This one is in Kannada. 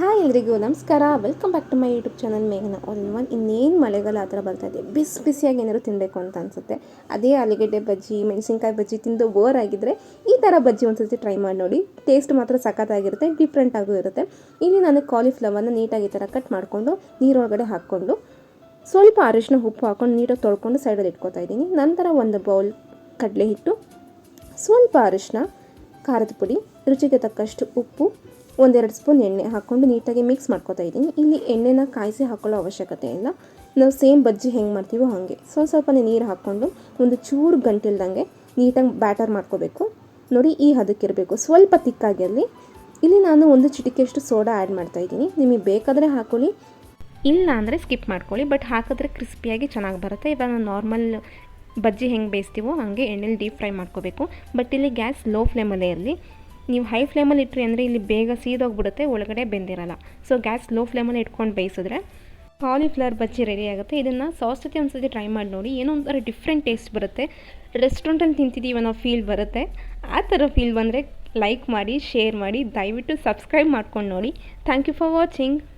ಹಾಯ್ ಎಲ್ರಿಗೂ ನಮಸ್ಕಾರ. Welcome back to my YouTube channel ಮೇಘನ. One one ಇನ್ನೇನು ಮಳೆಗಾಲ ಆ ಥರ ಬರ್ತಾ ಇದೆ. ಬಿಸಿ ಬಿಸಿಯಾಗಿ ಏನಾದ್ರು ತಿನ್ನಬೇಕು ಅಂತ ಅನಿಸುತ್ತೆ. ಅದೇ ಆಲೂಗಡ್ಡೆ ಬಜ್ಜಿ, ಮೆಣಸಿನ್ಕಾಯಿ ಬಜ್ಜಿ ತಿಂದು ಬೋರ್ ಆಗಿದ್ದರೆ ಈ ಥರ ಬಜ್ಜಿ ಒಂದ್ಸತಿ ಟ್ರೈ ಮಾಡಿ ನೋಡಿ. ಟೇಸ್ಟ್ ಮಾತ್ರ ಸಖತ್ತಾಗಿರುತ್ತೆ ಡಿಫ್ರೆಂಟ್ ಆಗೂ ಇರುತ್ತೆ. ಇಲ್ಲಿ ನಾನು ಕಾಲಿಫ್ಲವರ್ನ ನೀಟಾಗಿ ಈ ಥರ ಕಟ್ ಮಾಡಿಕೊಂಡು ನೀರೊಳಗಡೆ ಹಾಕ್ಕೊಂಡು ಸ್ವಲ್ಪ ಅರಿಶಿನ ಉಪ್ಪು ಹಾಕ್ಕೊಂಡು ನೀಟಾಗಿ ತೊಳ್ಕೊಂಡು ಸೈಡಲ್ಲಿ ಇಟ್ಕೊತಾ ಇದ್ದೀನಿ. ನಂತರ ಒಂದು ಬೌಲ್ ಕಡಲೆ ಹಿಟ್ಟು, ಸ್ವಲ್ಪ ಅರಿಶಿನ ಖಾರದ ಪುಡಿ, ರುಚಿಗೆ ತಕ್ಕಷ್ಟು ಉಪ್ಪು ಒಂದೆರಡು ಸ್ಪೂನ್ ಎಣ್ಣೆ ಹಾಕ್ಕೊಂಡು ನೀಟಾಗಿ ಮಿಕ್ಸ್ ಮಾಡ್ಕೋತಾ ಇದ್ದೀನಿ. ಇಲ್ಲಿ ಎಣ್ಣೆನ ಕಾಯಿಸಿ ಹಾಕೊಳ್ಳೋ ಅವಶ್ಯಕತೆ ಇಲ್ಲ. ನಾವು ಸೇಮ್ ಬಜ್ಜಿ ಹೆಂಗೆ ಮಾಡ್ತೀವೋ ಹಾಗೆ. ಸ್ವಲ್ಪ ಸ್ವಲ್ಪನೇ ನೀರು ಹಾಕ್ಕೊಂಡು ಒಂದು ಚೂರು ಗಂಟಿಲ್ದಂಗೆ ನೀಟಾಗಿ ಬ್ಯಾಟರ್ ಮಾಡ್ಕೋಬೇಕು. ನೋಡಿ, ಈ ಹದಕ್ಕಿರಬೇಕು ಸ್ವಲ್ಪ ತಿಕ್ಕಾಗಿರಲಿ. ಇಲ್ಲಿ ನಾನು ಒಂದು ಚಿಟಿಕೆಯಷ್ಟು ಸೋಡಾ ಆ್ಯಡ್ ಮಾಡ್ತಾ ಇದ್ದೀನಿ. ನಿಮಗೆ ಬೇಕಾದರೆ ಹಾಕೊಳ್ಳಿ. ಇಲ್ಲ ಅಂದರೆ ಸ್ಕಿಪ್ ಮಾಡ್ಕೊಳ್ಳಿ. ಬಟ್ ಹಾಕಿದ್ರೆ ಕ್ರಿಸ್ಪಿಯಾಗಿ ಚೆನ್ನಾಗಿ ಬರುತ್ತೆ. ಇವಾಗ ನಾರ್ಮಲ್ ಬಜ್ಜಿ ಹೆಂಗೆ ಬೇಯಿಸ್ತೀವೋ ಹಾಗೆ ಎಣ್ಣೆಲಿ ಡೀಪ್ ಫ್ರೈ ಮಾಡ್ಕೋಬೇಕು. ಬಟ್ ಇಲ್ಲಿ ಗ್ಯಾಸ್ ಲೋ ಫ್ಲೇಮಲ್ಲೇ ಇರಲಿ. ನೀವು ಹೈ ಫ್ಲೇಮಲ್ಲಿ ಇಟ್ಟರಿ ಅಂದರೆ ಇಲ್ಲಿ ಬೇಗ ಸೀದೋಗ್ಬಿಡುತ್ತೆ, ಒಳಗಡೆ ಬೆಂದಿರಲ್ಲ. ಸೊ ಗ್ಯಾಸ್ ಲೋ ಫ್ಲೇಮಲ್ಲಿ ಇಟ್ಕೊಂಡು ಬೇಯಿಸಿದ್ರೆ ಕಾಲಿಫ್ಲವರ್ ಬಜ್ಜಿ ರೆಡಿ ಆಗುತ್ತೆ. ಇದನ್ನು ಸಾಸ್ ಜೊತೆ ಒಂದು ಸತಿ ಟ್ರೈ ಮಾಡಿ ನೋಡಿ, ಏನೋ ಒಂಥರ ಡಿಫ್ರೆಂಟ್ ಟೇಸ್ಟ್ ಬರುತ್ತೆ. ರೆಸ್ಟೋರೆಂಟಲ್ಲಿ ತಿಂತಿದ್ದೀವಿ ಅನ್ನೋ ಫೀಲ್ ಬರುತ್ತೆ. ಆ ಥರ ಫೀಲ್ ಬಂದರೆ ಲೈಕ್ ಮಾಡಿ ಶೇರ್ ಮಾಡಿ, ದಯವಿಟ್ಟು ಸಬ್ಸ್ಕ್ರೈಬ್ ಮಾಡ್ಕೊಂಡು ನೋಡಿ. Thank you for watching